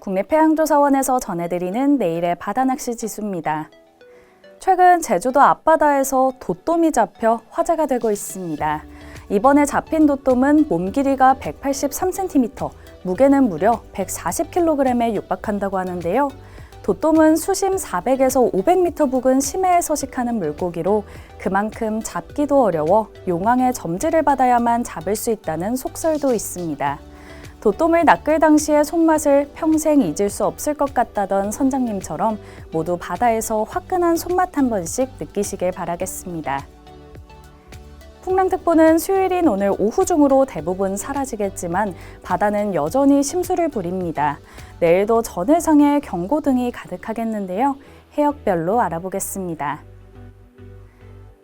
국립해양조사원에서 전해드리는 내일의 바다낚시 지수입니다. 최근 제주도 앞바다에서 도돔이 잡혀 화제가 되고 있습니다. 이번에 잡힌 도돔은 몸 길이가 183cm, 무게는 무려 140kg에 육박한다고 하는데요. 도돔은 수심 400에서 500m 부근 심해에 서식하는 물고기로 그만큼 잡기도 어려워 용왕의 점지를 받아야만 잡을 수 있다는 속설도 있습니다. 도돔을 낚을 당시의 손맛을 평생 잊을 수 없을 것 같다던 선장님처럼 모두 바다에서 화끈한 손맛 한 번씩 느끼시길 바라겠습니다. 풍랑특보는 수요일인 오늘 오후 중으로 대부분 사라지겠지만 바다는 여전히 심수를 부립니다. 내일도 전해상에 경고등이 가득하겠는데요. 해역별로 알아보겠습니다.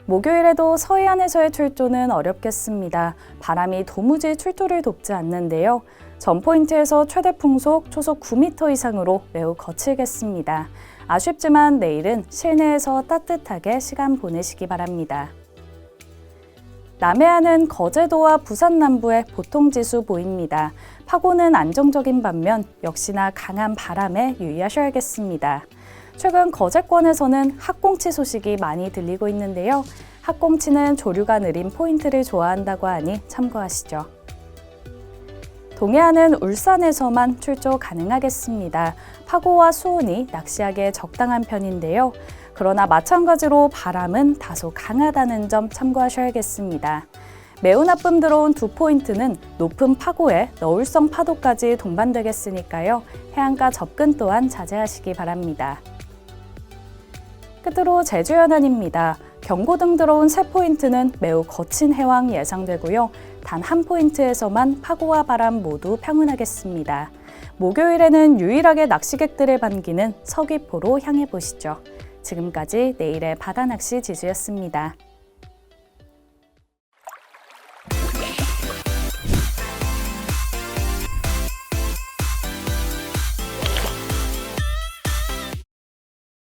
목요일에도 서해안에서의 출조는 어렵겠습니다. 바람이 도무지 출조를 돕지 않는데요. 전 포인트에서 최대 풍속 초속 9m 이상으로 매우 거칠겠습니다. 아쉽지만 내일은 실내에서 따뜻하게 시간 보내시기 바랍니다. 남해안은 거제도와 부산 남부에 보통 지수 보입니다. 파고는 안정적인 반면 역시나 강한 바람에 유의하셔야겠습니다. 최근 거제권에서는 학꽁치 소식이 많이 들리고 있는데요. 학꽁치는 조류가 느린 포인트를 좋아한다고 하니 참고하시죠. 동해안은 울산에서만 출조 가능하겠습니다. 파고와 수온이 낚시하기에 적당한 편인데요. 그러나 마찬가지로 바람은 다소 강하다는 점 참고하셔야겠습니다. 매우 나쁨 들어온 두 포인트는 높은 파고에 너울성 파도까지 동반되겠으니까요. 해안가 접근 또한 자제하시기 바랍니다. 끝으로 제주 연안입니다. 경고등 들어온 세 포인트는 매우 거친 해왕 예상되고요. 단 한 포인트에서만 파고와 바람 모두 평온하겠습니다. 목요일에는 유일하게 낚시객들을 반기는 서귀포로 향해 보시죠. 지금까지 내일의 바다 낚시 지수였습니다.